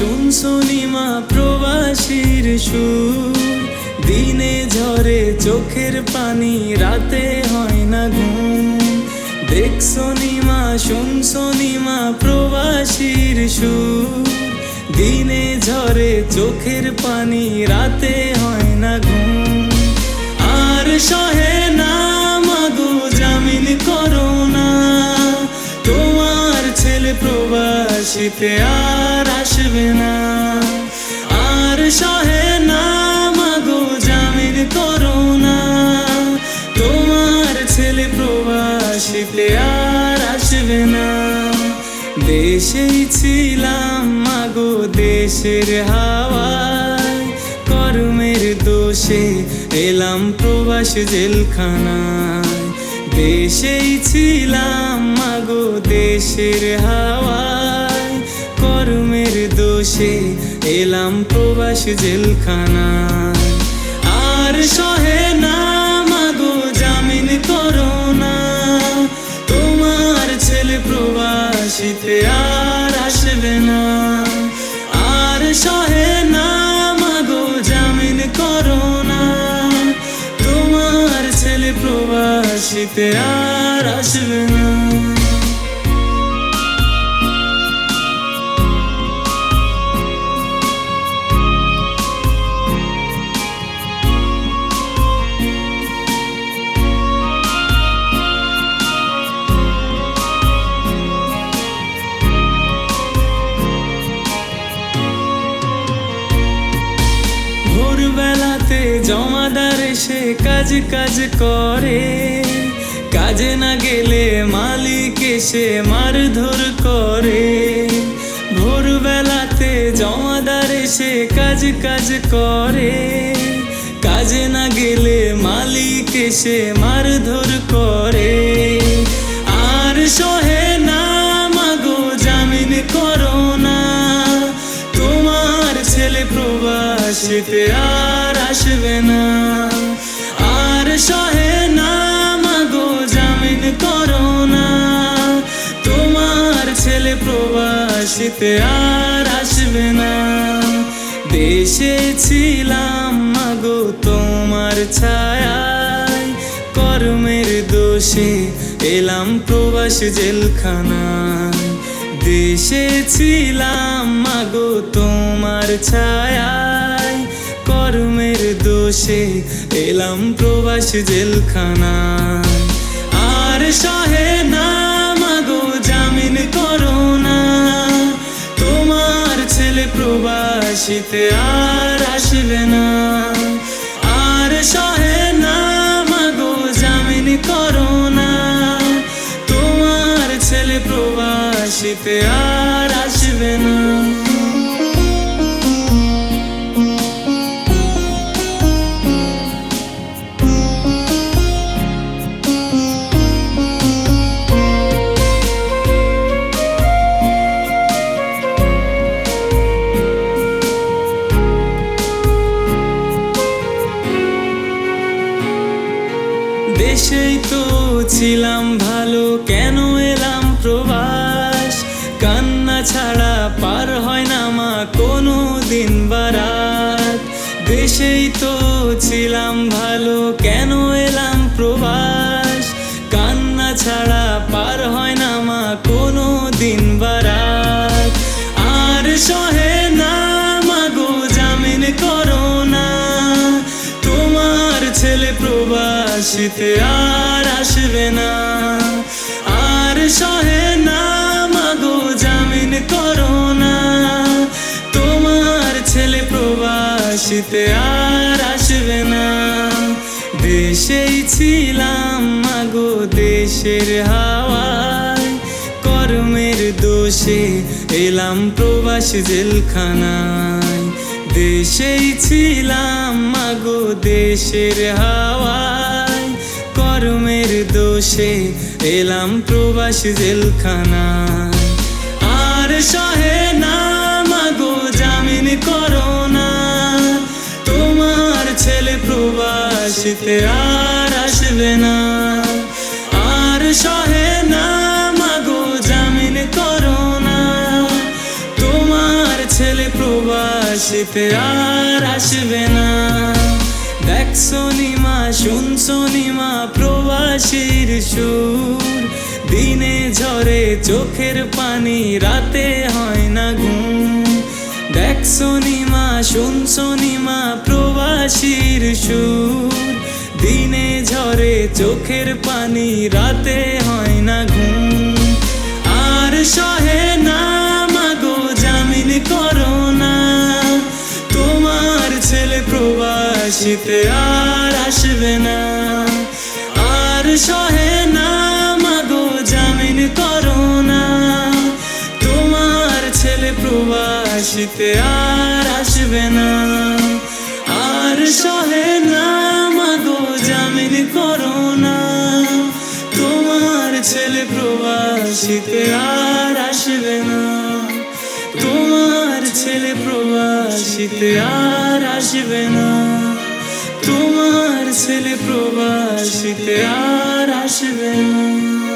শুনছো নিমা প্রবাসীর সুর। দিনে ঝরে চোখের পানি, রাতে হয় না ঘুম। দেখছ নিমা শুনছো নিমা প্রবাসীর সুর। দিনে ঝরে চোখের পানি, রাতে হয় না ঘুম। আর সহে প্রবাসীতে আর আসবে না। আর সহে না মাগো জামিন করো না। তোমার ছেলে প্রবাসীতে আর আসবে না। দেশেই ছিলাম মাগো দেশের হাওয়ায়। কর্মের দোষে এলাম প্রবাস জেলখানায়। দেশেই ছিলাম মাগো দেশের কর্মের দোষে এলাম প্রবাস জেলখানা। আর সহে না মাগো জামিন করো না তোমার ছেলে প্রবাসীতে আর আসবে না। আর সহে না মাগো জামিন করো না তোমার ছেলে প্রবাসীতে আর আসবে না। জমাদার এসে কাজ কাজ করে। কাজে না গেলে মালিক এসে মারধর করে। ভোরবেলাতে জমাদার এসে কাজ কাজ করে। কাজে না গেলে মালিক এসে মারধর করে। আর সহে না, মাগো জামিন করো না। তোমার ছেলে প্রবাসীতে আর আসবে আর সহে মাগো জামিন করো তোমার ছেলে আর আসবে না দেশে ছিলাম মাগো তোমার ছায়ায়। কর্মের দোষে এলাম প্রবাস জেলখানায়। দেশে ছিলাম মাগো তোমার ছায়ায়। কর্মের দোষে এলাম প্রবাস জেলখানায় আর সহে না, মাগো, জামিন করো না। তোমার ছেলে প্রবাসীতে আর আসবে না। আর সহে না, মাগো, জামিন করো না। তোমার ছেলে প্রবাসীতে আর ছিলাম ভালো, কেন এলাম প্রবাস? কান্না ছাড়া পার হয় না মা কোনো দিন বারাত। দেশেই তো ছিলাম ভালো, কেন এলাম প্রবাস? কান্না ছাড়া পার হয় না মা কোনো দিন বারাত। আর সহে না মাগো জামিন করো না। তোমার ছেলে প্রবাসীতে আর আসবে তোমার ছেলে আর আসবে না। দেশেই ছিলাম, মাগো, দেশের হাওয়ায়। কর্মের দোষে এলাম প্রবাস জেলখানায়। দেশেই ছিলাম, মাগো, দেশের কর্মের দোষে এলাম প্রবাস জেলখানা। আর সহে না মাগো জামিন করো না। তোমার ছেলে প্রবাসীতে আর আসবে না। আর সহে না মাগো জামিন করো না। প্রবাসীতে আর আসবে না। দেখছ নিমা শুনছো নিমা প্রবাসীর সুর। দিনে ঝরে চোখের পানি, রাতে হয় না ঘুম। দেখছ নিমা শুনছো নিমা প্রবাসীর সুর। দিনে ঝরে চোখের পানি, রাতে হয় না ঘুম। আর সহে প্রবাসীতে আর আসবে না। আর সহে না, মাগো, জামিন করো না। তোমার ছেলে প্রবাসীতে আর আসবে না। আর সহে না, মাগো, জামিন করো না। তোমার ছেলে প্রবাসীতে আর আসবে না। তোমার ছেলে প্রবাসীতে আর আসবে না। ছেলে প্রবাসীতে আর আসবে না।